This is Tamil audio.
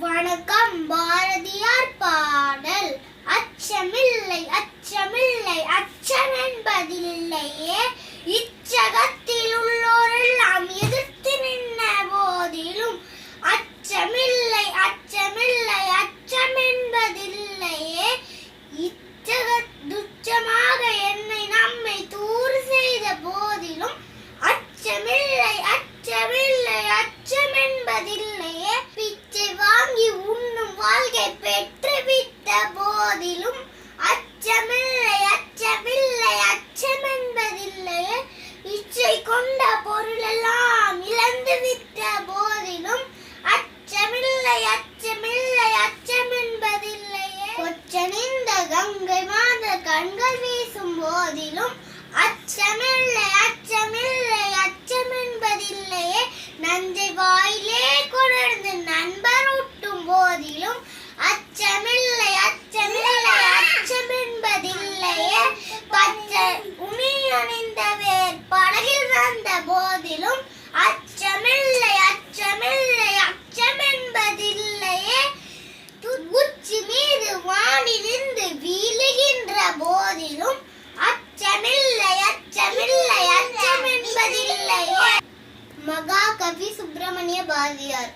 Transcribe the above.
வணக்கம் பாரதியார் பாடல். அச்சமில்லை அச்சமில்லை அச்சம் என்பதில்லையே இச்சகத்தில் உள்ளோரெல்லாம் எதிர்த்து நின்ற போதிலும் அச்சமில்லை அச்சமில்லை அச்சம் என்பதில்லையே இச்சக துச்சமாக என்னை நம்மை தூறு செய்த போதிலும் அச்சமில்லை அச்சமில்லை அச்சம் என்பதில்லையே பிச்சை வாங்கி உண்ணும் வாழ்க்கை பெற்றுவிட்ட போதிலும் அச்சமில்லை அச்சமில்லை அச்சம் என்பதில்லையே இச்சை கொண்ட பொருளெல்லாம் இழந்து விட்ட போதிலும் அச்சமில்லை அச்சமில்லை அச்சம் என்பதில்லையே கொச்சனிந்த கங்கை மாத கண்கள் வீசும் போதிலும் அச்சமில்லை அச்சமில்லை அச்சம் என்பதில்லையே நஞ்சை வாயிலே கொணர்ந்து நண்பர் ஊட்டும் போதிலும் அச்சமில்லை அச்சமில்லை அச்சம் என்பதில்லையே பச்சை உமி அணிந்த வேர் படகில் வந்த போதிலும் அச்சமில்லை அச்சமில்லை அச்சம் என்பதில்லையே உச்சி மீது வானிலிருந்து வீழுகின்ற போதிலும் அச்சமில்லை அச்சமில்லை அச்சம் என்பதில்லையே மகாகவி சுப்பிரமணிய பாரதியார்